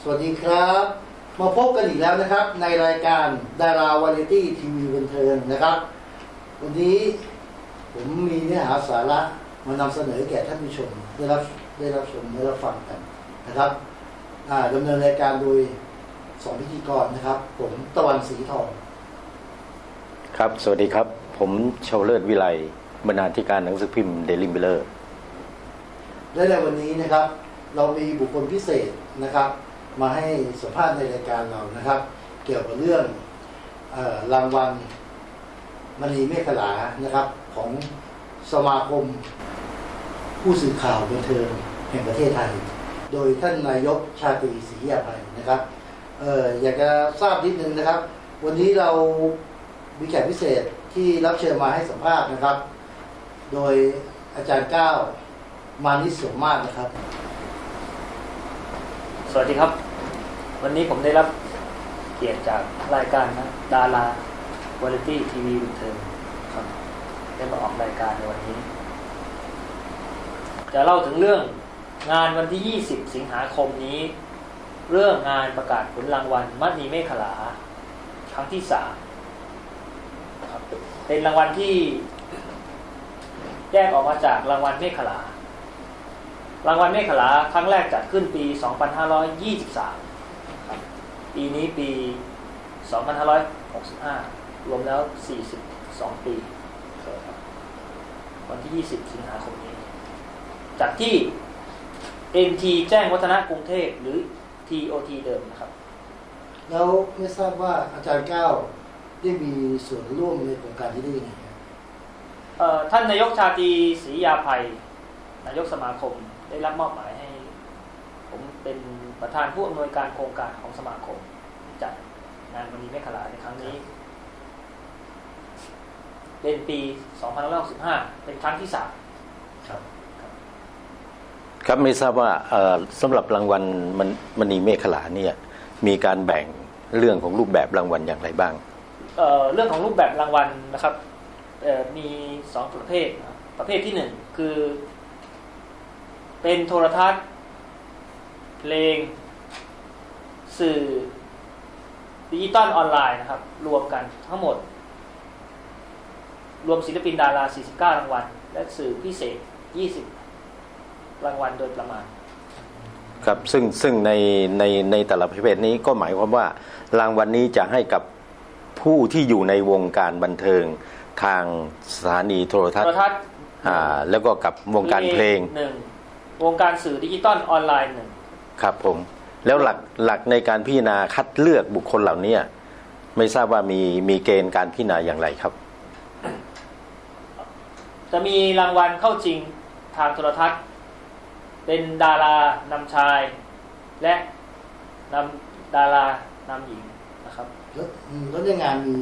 สวัสดีครับ มาพบกันอีกแล้วนะครับ ในรายการดาราวาไรตี้ทีวีบันเทิงนะครับ วันนี้ผมมีเนื้อหาสาระมานำเสนอแก่ท่านผู้ชมได้รับได้รับชมได้รับฟังกันนะครับอ่าดำเนินรายการโดยสองพิธีกรนะครับ ผมตะวันสีทอง ครับ สวัสดีครับ ผมชาวเลิศวิไลบรรณาธิการหนังสือพิมพ์เดลิมเบลเลอร์และในวันนี้นะครับ เรามีบุคคลพิเศษนะครับ มาให้สัมภาษณ์ในรายการเรานะครับ เกี่ยวกับเรื่องออรางวัลมณีเมฆลานะครับ ของสมาคมผู้สื่อข่าวบันเทิงแห่งประเทศไทย โดยท่านนายกชาตรีศรียาภัยนะครับเอออยากจะทราบนิดนึงนะครับ วันนี้เรามีแขกพิเศษที่รับเชิญมาให้สัมภาษณ์นะครับ โดยอาจารย์ก้าวมานิสสมมาตรนะครับ สวัสดีครับ วันนี้ผมได้รับเกียรติจากรายการนะดาราวาไรตี้ทีวีบันเทิงครับได้มาออกรายการในวันนี้ จะเล่าถึงเรื่องงานวันที่ 20 สิงหาคมนี้ เรื่องงานประกาศผลรางวัลมัดนีเมฆลา ครั้งที่สามเป็นรางวัลที่ แยกออกมาจากรางวัลเมฆลารางวัลเมฆลาครั้งแรกจัดขึ้นปี 2523ครับ ปีนี้ปี 2565 รวมแล้ว 42 ปีครับวันที่ 20 สิงหาคมนี้จัดที่ MT แจ้งวัฒนะกรุงเทพหรือ TOT เดิมนะครับ แล้วไม่ทราบว่าอาจารย์ก้าวได้มีส่วนร่วมในโครงการที่ได้ยังไงครับเอ่อท่านนายกชาตรีศรียาภัย นายกสมาคมได้รับมอบหมายให้ ผมเป็นประธานผู้อำนวยการโครงการของสมาคม จัดงานวันนี้เมฆลาในครั้งนี้ เป็นปี2565 เป็นครั้งที่สามครับครับไม่ทราบว่าเอ่อสำหรับรางวัลมันมณีเมฆลาเนี่ยมีการแบ่งเรื่องของรูปแบบรางวัลอย่างไรบ้างเอ่อเรื่องของรูปแบบรางวัลนะครับเอ่อมีสองประเภทนะครับประเภทที่หนึ่งคือ เป็นโทรทัศน์ เพลง สื่อ ดิจิตอลออนไลน์นะครับ รวมกันทั้งหมด รวมศิลปินดารา 49 รางวัล และสื่อพิเศษ 20 รางวัลโดยประมาณ ครับซึ่งซึ่งในในในแต่ละประเภทนี้ก็หมายความว่า รางวัลนี้จะให้กับผู้ที่อยู่ในวงการบันเทิงทางสถานีโทรทัศโทรน์ทัศน์อ่าแล้วก็กับวงการเพลงหนึ่งวงการสื่อดิจิตอลออนไลน์หนึ่งครับผม แล้วหลักหลักในการพิจารณาคัดเลือกบุคคลเหล่านี้ไม่ทราบว่ามีมีเกณฑ์การพิจารณาอย่างไรครับ จะมีรางวัลเข้าจริงทางโทรทัศน์ เป็นดารานำชาย และนำดารานำหญิงนะครับแล้วอืมแล้วในงานมี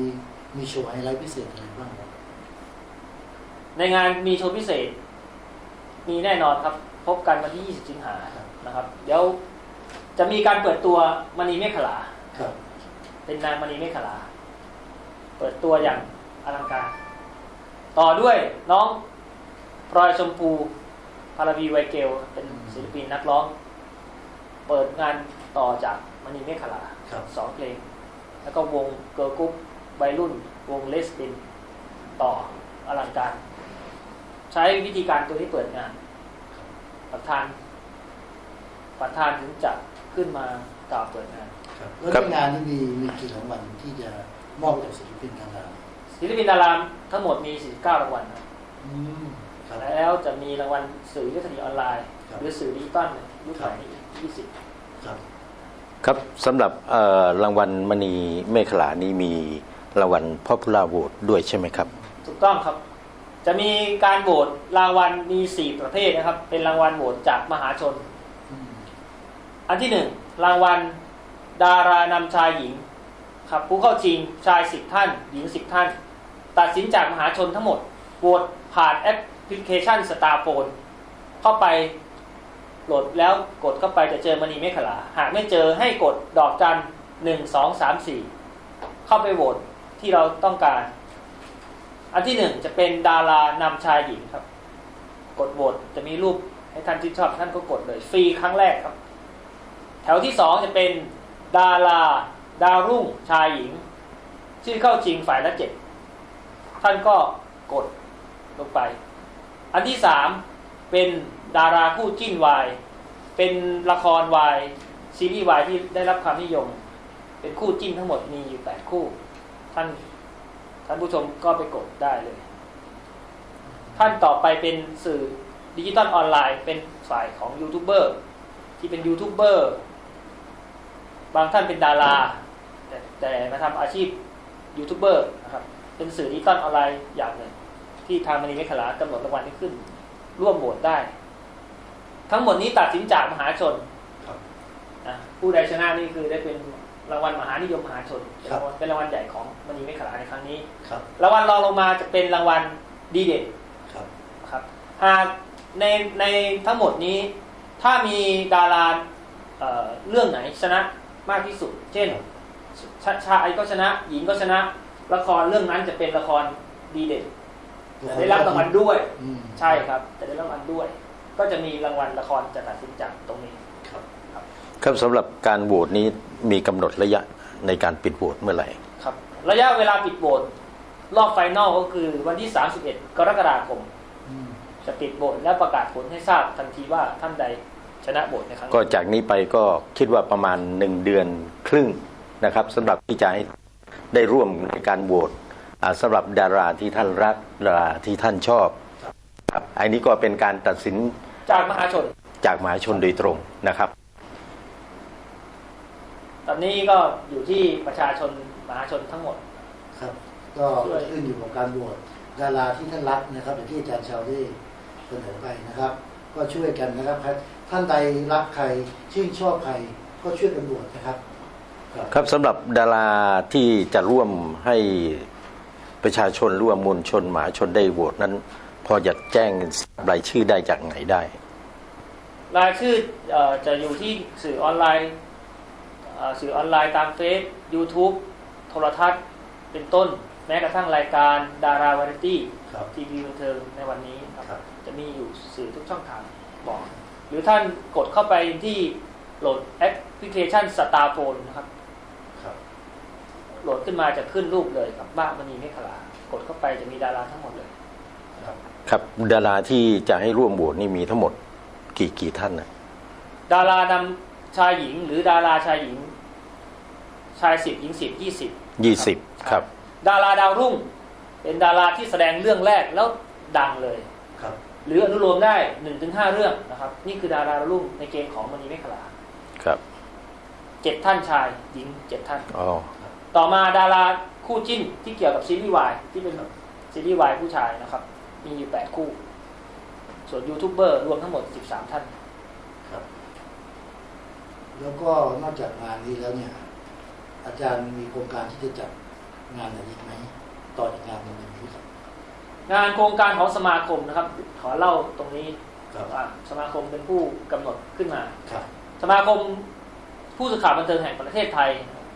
มีโชว์ไฮไลท์พิเศษอะไรบ้างครับในงานมีโชว์พิเศษ มีแน่นอนครับ พบกันวันที่ 20 สิงหานะครับ เดี๋ยว จะมีการเปิดตัวมณีเมฆลาครับเป็นนางมณีเมฆลา เปิดตัวอย่างอลังการ ต่อด้วยน้องพลอยชมพูพาราวีไวเกล เป็นศิลปินนักร้อง เปิดงานต่อจากมณีเมฆลาครับสองเพลง แล้วก็วงเกิร์ลกรุ๊ปวัยรุ่น วงเลสบิน ต่ออลังการ ใช้วิธีการตัวนี้เปิดงาน ประธาน ประธานถึงจะ ขึ้นมากล่าวเปิดงานครับแล้วครับในงานนี้มีมีกี่รางวัลที่จะมอบให้กับศิลปินดาราศิลปินดารามทั้งหมดมี 49 รางวัลครับอืมครับแล้วจะมีรางวัลสื่อยุทธศาสตร์ออนไลน์ครับหรือสื่อดิจิตอลยุคใหม่นี้อีก20ครับครับสำหรับเอ่อรางวัลมณีเมฆลานี้มีรางวัล Popular Vote ด้วยใช่ไหมครับ ถูกต้องครับ จะมีการโหวตรางวัลมี 4 ประเภทนะครับ เป็นรางวัลโหวตจากมหาชน อันที่1รางวัล ดารานำชายหญิงครับผู้เข้าชิงชาย10ท่าน หญิง10ท่าน ตัดสินจากมหาชนทั้งหมดโหวตผ่านแอปพลิเคชันสตาร์โฟนเข้าไปโหลดแล้วกดเข้าไปจะเจอมณีเมฆลา หากไม่เจอให้กดดอกจันหนึ่งสองสามสี่เข้าไปโหวตที่เราต้องการ อันที่หนึ่งจะเป็นดารานำชายหญิงครับ กดโหวตจะมีรูปให้ท่านที่ชอบท่านก็กดเลย ฟรีครั้งแรกครับ แถวที่สองจะเป็นดาราดาวรุ่งชายหญิง ชื่อเข้าจริงฝ่ายละเจ็ดท่านก็กดลงไป อันที่สามเป็นดาราคู่จิ้นวาย เป็นละครวายซีรีส์วายที่ได้รับความนิยม เป็นคู่จิ้นทั้งหมดมีอยู่แปดคู่ ท่านท่านผู้ชมก็ไปกดได้เลย ท่านต่อไปเป็นสื่อดิจิตอลออนไลน์ เป็นฝ่ายของยูทูบเบอร์ที่เป็นยูทูบเบอร์ บางท่านเป็นดาราแต่แต่มาทำอาชีพยูทูบเบอร์นะครับ เป็นสื่อดิจิตอลออนไลน์อย่างหนึ่ง ที่ทางมณีเมฆขลากำหนดรางวัลให้ขึ้น ร่วมโหวตได้ ทั้งหมดนี้ตัดสินจากมหาชนครับอะผู้ใดชนะนี่คือได้เป็นรางวัลมหานิยมมหาชน เป็นครับรางวัลเป็นรางวัลใหญ่ของมณีเมฆขลาในครั้งนี้ครับรางวัลรองลงมาจะเป็นรางวัลดีเด่นครับนะครับหากในในทั้งหมดนี้ถ้ามีดาราเอ่อเรื่องไหนชนะ มากที่สุด เช่นชาชายก็ชนะ หญิงก็ชนะ ละครเรื่องนั้นจะเป็นละครดีเด่นจะได้รับรางวัลด้วยอืมใช่ครับจะได้รางวัลด้วย ก็จะมีรางวัลละครจะตัดสินจากตรงนี้ครับ ครับสำหรับการโหวตนี้มีกำหนดระยะในการปิดโหวตเมื่อไหร่ครับ ระยะเวลาปิดโหวตรอบไฟนอลก็คือวันที่ 31 กรกฎาคมอืมจะปิดโหวตและประกาศผลให้ทราบทันทีว่าท่านใด ชนะโหวตในครั้งก็นี้จากนี้ไปก็คิดว่าประมาณหนึ่งเดือนครึ่งนะครับสำหรับที่จะให้ได้ร่วมในการโหวตอ่าสำหรับดาราที่ท่านรักดาราที่ท่านชอบครับอันนี้ก็เป็นการตัดสินจากมหาชนจากมหาชนโดยตรงนะครับ ตอนนี้ก็อยู่ที่ประชาชนมหาชนทั้งหมดครับ ก็ขึ้นอยู่กับการโหวตดาราที่ท่านรักนะครับอย่างที่อาจารย์ชาวได้เสนอไปนะครับ ก็ช่วยกันนะครับ ท่านใดรักใครชื่นชอบใครก็ช่วยกันโหวตนะครับครับครับสำหรับดาราที่จะร่วมให้ประชาชนร่วมมวลชนมหาชนได้โหวตนั้น พอจะแจ้งรายชื่อได้จากไหนได้ รายชื่อเออจะอยู่ที่สื่อออนไลน์เอ่อสื่อออนไลน์ตามเฟซ YouTube โทรทัศน์เป็นต้น แม้กระทั่งรายการดาราวาไรตี้ครับทีวีบันเทิงในวันนี้ครับครับจะมีอยู่สื่อทุกช่องทางบอก หรือท่านกดเข้าไปที่โหลดแอปพลิเคชันสตาร์โฟนนะครับครับโหลดขึ้นมาจะขึ้นรูปเลยครับบ้ามณีเมฆลากดเข้าไปจะมีดาราทั้งหมดเลย ครับครับดาราที่จะให้ร่วมโหวตนี่มีทั้งหมดกี่กี่ท่านนะดารานำชายหญิงหรือดาราชายหญิง ชายสิบหญิงสิบยี่สิบยี่สิบครับ ดาราดาวรุ่ง เป็นดาราที่แสดงเรื่องแรกแล้วดังเลยครับ หรืออนุโลมได้หนึ่งถึงห้าเรื่องนะครับ นี่คือดาราดาวรุ่งในเกณฑ์ของมณีเมฆลาครับเจ็ดท่านชายหญิงเจ็ดท่านอ๋อต่อมาดาราคู่จิ้นที่เกี่ยวกับซีรีส์วายที่เป็นซีรีส์วายผู้ชายนะครับ มีอยู่แปดคู่ ส่วนยูทูบเบอร์รวมทั้งหมดสิบสามท่านครับ แล้วก็นอกจากงานนี้แล้วเนี่ย อาจารย์มีโครงการที่จะจัดงานอะไรอีกไหมต่อจากงานในวันนี้ครับ งานโครงการของสมาคมนะครับ ขอเล่าตรงนี้ครับว่าสมาคมเป็นผู้กำหนดขึ้นมาครับ สมาคมผู้สื่อข่าวบันเทิงแห่งประเทศไทย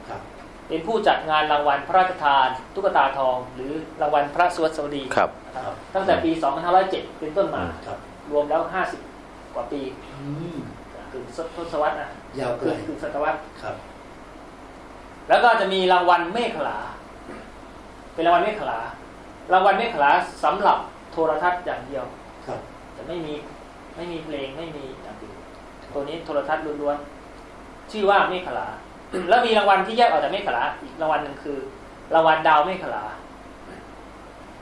ครับเป็นผู้จัดงานรางวัลพระราชทาน ตุ๊กตาทอง หรือรางวัลพระสวัสดีครับนะครับตั้งแต่ปี 2507 เป็นต้นมาครับรวมแล้ว 50 กว่าปีอืมคือทศวรรษนะยาวไกคืลอคือศตวรรษครับ แล้วก็จะมีรางวัลเมฆขลา เป็นรางวัลเมฆขลา รางวัลเมฆขลาสำหรับโทรทัศน์อย่างเดียวครับจะไม่มีไม่มีเพลงไม่มีอย่างอื่นตัวนี้โทรทัศน์ล้วนๆชื่อว่าเมฆขลาแล้วมีรางวัลที่แยกออกจากเมฆขลาอีกรางวัลหนึ่งคือ รางวัลดาวเมฆขลา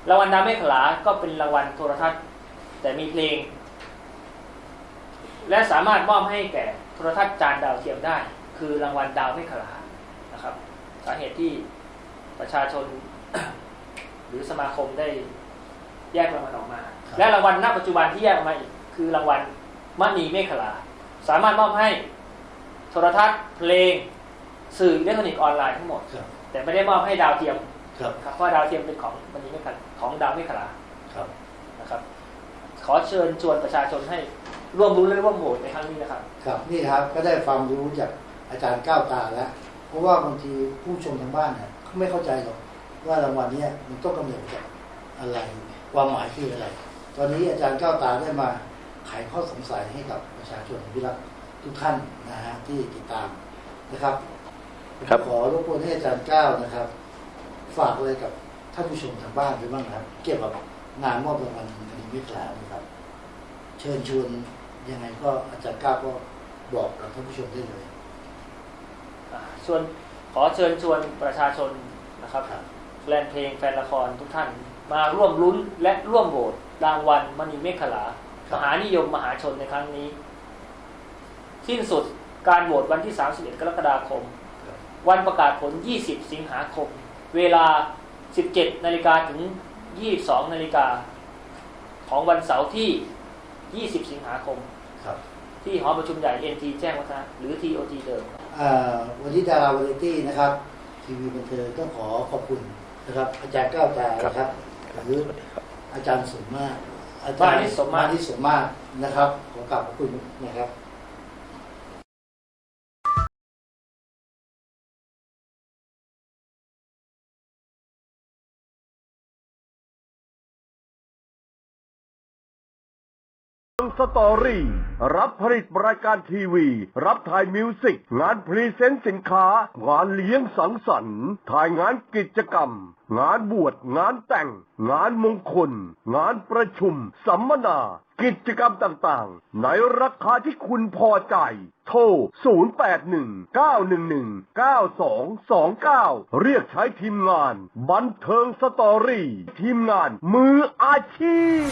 รางวัลดาวเมฆขลาก็เป็นรางวัลโทรทัศน์ แต่มีเพลง และสามารถมอบให้แก่โทรทัศน์จานดาวเทียมได้ คือรางวัลดาวเมฆขลานะครับ สาเหตุที่ประชาชน หรือสมาคมได้แยกรางวัลออกมาครับและรางวัลณปัจจุบันที่แยกออกมาอีกคือรางวัลมณีเมฆขลา สามารถมอบให้โทรทัศน์เพลง สื่ออิเล็กทรอนิกส์ออนไลน์ทั้งหมดครับแต่ไม่ได้มอบให้ดาวเทียมครับครับเพราะดาวเทียมเป็นของมณีเมฆขลาของดาวเมฆขลาครับนะครับ ขอเชิญชวนประชาชนให้ร่วมรู้และร่วมโหวตในครั้งนี้นะครับ ครับนี่ครับก็ได้ความรู้จากอาจารย์ก้าวตาแล้ว เพราะว่าบางทีผู้ชมทางบ้านเนี่ยเขาไม่เข้าใจหรอก ว่ารางวัลเนี้มันต้องกำเนิดจากอะไรความหมายคืออะไร ตอนนี้อาจารย์ก้าวตาได้มาไขข้อสงสัยให้กับประชาชนที่รักทุกท่านนะฮะที่ติดตามนะครับครับขอรบกวนให้อาจารย์ก้าวนะครับ ฝากอะไรกับท่านผู้ชมทางบ้านไปบ้างนะครับ เกี่ยวกับงานมอบรางวัลคดีมิตรแผลนะครับ เชิญชวนยังไงก็อาจารย์ก้าวก็บอกกับท่านผู้ชมได้เลยอ่าส่วนขอเชิญชวนประชาชนนะครับครับ แฟนเพลงแฟนละครทุกท่าน มาร่วมลุ้นและร่วมโหวตรางวัลมณีเมฆขลามหานิยมมหาชนในครั้งนี้ สิ้นสุดการโหวตวันที่ 31 กรกฎาคมครับวันประกาศผล 20 สิงหาคม เวลา 17 นาฬิกาถึง 22 นาฬิกาของวันเสาร์ที่ 20 สิงหาคมครับที่หอประชุมใหญ่ NT แจ้งวัฒนะหรือ TOT เดิมอ่าวันนี้ดาราวาไรตี้นะครับ ทีวีบันเทิงก็ขอขอบคุณ นะครับ อาจารย์ก้าวใจนะครับหรืออาจารย์สมมาตรอาจารย์มานิสมมาตรนิสมมาตรนะครับขอกราบขอบคุณนะครับ สตอรี่ รับผลิตรายการทีวี รับถ่ายมิวสิก งานพรีเซนต์สินค้า งานเลี้ยงสังสรรค์ถ่ายงานกิจกรรม งานบวช งานแต่ง งานมงคล งานประชุม สัมมนา กิจกรรมต่างๆ ในราคาที่คุณพอใจ โทร 0819119229 เรียกใช้ทีมงาน บันเทิงสตอรี่ ทีมงานมืออาชีพ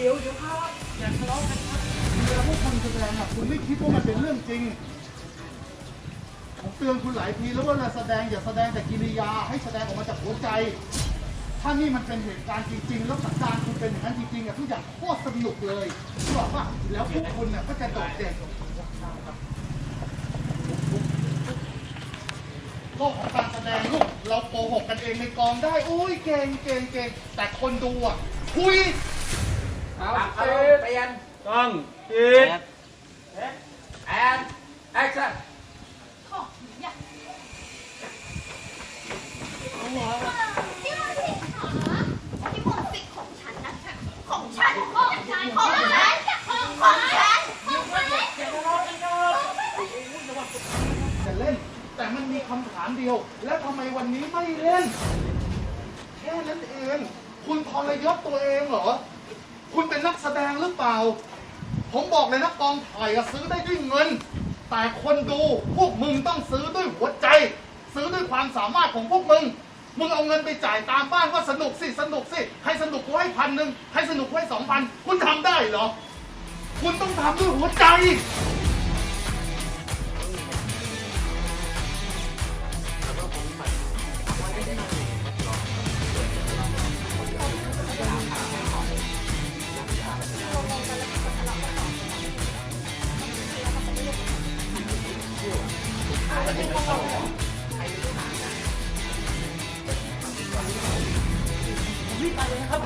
เดี๋ยวเดี๋ยวภาพอย่าทะเลาะกันเวลาพวกคุณแสดงอะคุณไม่คิดว่ามันเป็นเรื่องจริง ผมเตือนคุณหลายทีแล้วว่าเวลาแสดงอย่าแสดงแต่กิริยาให้แสดงออกมาจากหัวใจ ถ้านี่มันเป็นเหตุการณ์จริง ๆ แล้วสันดานคุณเป็นอย่างนั้นจริงๆอะทุกอย่างโคตรสนุกเลยรู้บอกว่าแล้วพวกคุณเนี่ยก็จะโดดเด่นโลกของการแสดงลูกเราโกหกกันเองในกองได้ อุ้ยเก่งเก่งเก่งแต่คนดูอะคุย ต้องคิดแอนแอคชั่นที่มันผิดหาที่มันผิดของฉันนะของฉันของฉันของฉันของฉันของฉันจะเล่นแต่มันมีคำถามเดียว แล้วทำไมวันนี้ไม่เล่น แค่นั้นเอง คุณทรยศตัวเองเหรอ คุณเป็นนักแสดงหรือเปล่า ผมบอกเลยนะกองถ่ายซื้อได้ด้วยเงิน แต่คนดูพวกมึงต้องซื้อด้วยหัวใจ ซื้อด้วยความสามารถของพวกมึง มึงเอาเงินไปจ่ายตามบ้านว่าสนุกสิสนุกสิใครสนุกกูให้พันหนึ่งใครสนุกกูให้สองพันคุณทำได้เหรอ คุณต้องทำด้วยหัวใจ รีบไปเลยครับ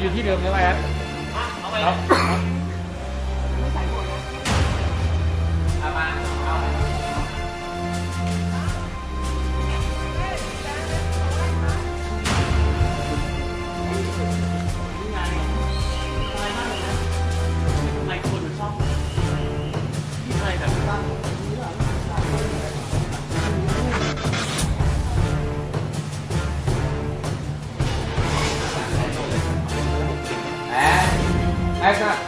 อยู่ที่เดิมใช่ไหมครับ 开始。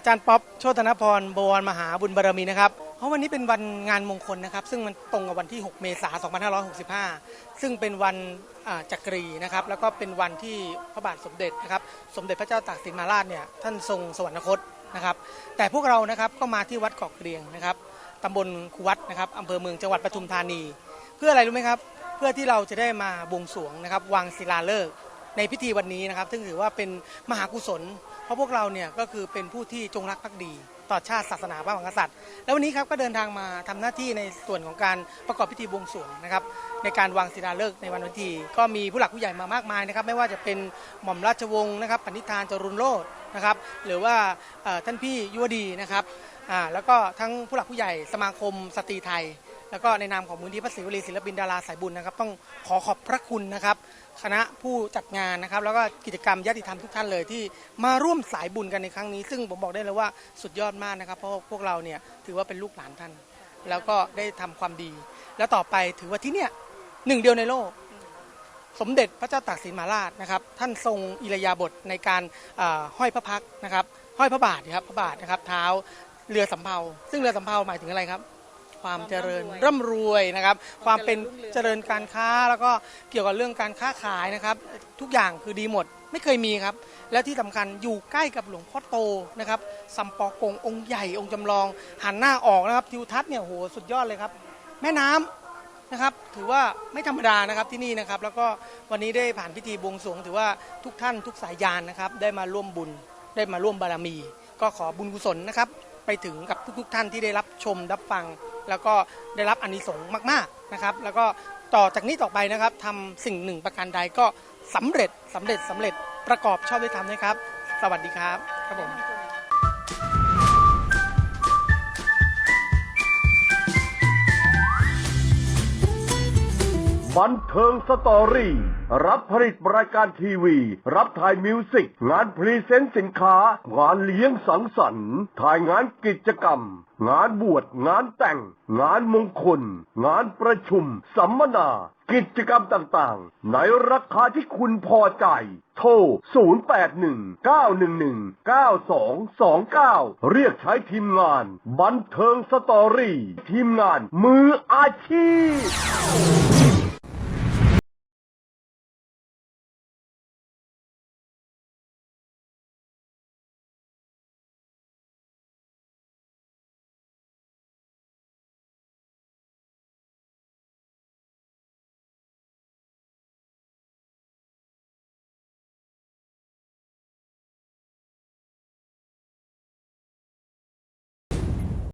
อาจารย์ป๊อปโชตนพรบวรมหาบุญบารมีนะครับเพราะวันนี้เป็นวันงานมงคลนะครับ ซึ่งมันตรงกับวันที่ 6 เมษายน 2565 ซึ่งเป็นวันจักรีนะครับ แล้วก็เป็นวันที่พระบาทสมเด็จนะครับ สมเด็จพระเจ้าตากสินมหาราชเนี่ยท่านทรงสวรรคตนะครับ แต่พวกเรานะครับก็มาที่วัดเกาะเกรียงนะครับตำบลคูวัดนะครับอำเภอเมืองจังหวัดปทุมธานี เพื่ออะไรรู้ไหมครับ เพื่อที่เราจะได้มาบวงสรวงนะครับวางศิลาฤกษ์ในพิธีวันนี้นะครับ ซึ่งถือว่าเป็นมหากุศล ราะพวกเราเนี่ยก็คือเป็นผู้ที่จงรักภักดี ต่อชาติศาสนาพระมหากษัตริย์ แล้ววันนี้ครับก็เดินทางมาทำหน้าที่ในส่วนของการประกอบพิธีบวงสรวงนะครับในการวางศิลาฤกษ์ในวันพิธีก็มีผู้หลักผู้ใหญ่มามากมายนะครับไม่ว่าจะเป็นหม่อมราชวงศ์นะครับปณิธานจรุนโลดนะครับหรือว่าท่านพี่ยุวดีนะครับแล้วก็ทั้งผู้หลักผู้ใหญ่สมาคมสตรีไทยแล้วก็ในนามของมูลที่พระศิวลีศิลปินดาราสายบุญนะครับ ต้องขอขอบพระคุณนะครับ คณะผู้จัดงานนะครับ แล้วก็กิจกรรมญาติธรรมทุกท่านเลยที่มาร่วมสายบุญกันในครั้งนี้ ซึ่งผมบอกได้เลยว่าสุดยอดมากนะครับ เพราะพวกเราเนี่ยถือว่าเป็นลูกหลานท่าน แล้วก็ได้ทำความดี แล้วต่อไปถือว่าที่เนี่ยหนึ่งเดียวในโลก สมเด็จพระเจ้าตากสินมหาราชนะครับ ท่านทรงอิรยาบถในการห้อยพระพักนะครับห้อยพระบาทครับพระบาทนะครับเท้าเรือสำเภาซึ่งเรือสำเภาหมายถึงอะไรครับ ความเจริญร่ำรวยนะครับ ความเป็นเจริญการค้าแล้วก็เกี่ยวกับเรื่องการค้าขายนะครับ ทุกอย่างคือดีหมดไม่เคยมีครับ และที่สำคัญอยู่ใกล้กับหลวงพ่อโตนะครับสัมปอกงองค์ใหญ่องค์จำลอง หันหน้าออกนะครับทิวทัศน์เนี่ยโหสุดยอดเลยครับ แม่น้ำนะครับถือว่าไม่ธรรมดานะครับที่นี่นะครับ แล้วก็วันนี้ได้ผ่านพิธีบวงสรวง ถือว่าทุกท่านทุกสายยานนะครับ ได้มาร่วมบุญได้มาร่วมบารมี ก็ขอบุญกุศลนะครับ ไปถึงกับทุกๆ ท่านที่ได้รับชมรับฟัง แล้วก็ได้รับอานิสงส์มากๆนะครับ แล้วก็ต่อจากนี้ต่อไปนะครับทำสิ่งหนึ่งประการใดก็สำเร็จสำเร็จสำเร็จประกอบชอบด้วยธรรมนะครับ สวัสดีครับครับผมบันเทิงสตอรี่ รับผลิตรายการทีวี รับถ่ายมิวสิก งานพรีเซนต์สินค้า งานเลี้ยงสังสรรค์ ถ่ายงานกิจกรรม งานบวช งานแต่ง งานมงคล งานประชุม สัมมนา กิจกรรมต่างๆ ในราคาที่คุณพอใจ โทร 0819119229 เรียกใช้ทีมงาน บันเทิงสตอรี่ ทีมงานมืออาชีพ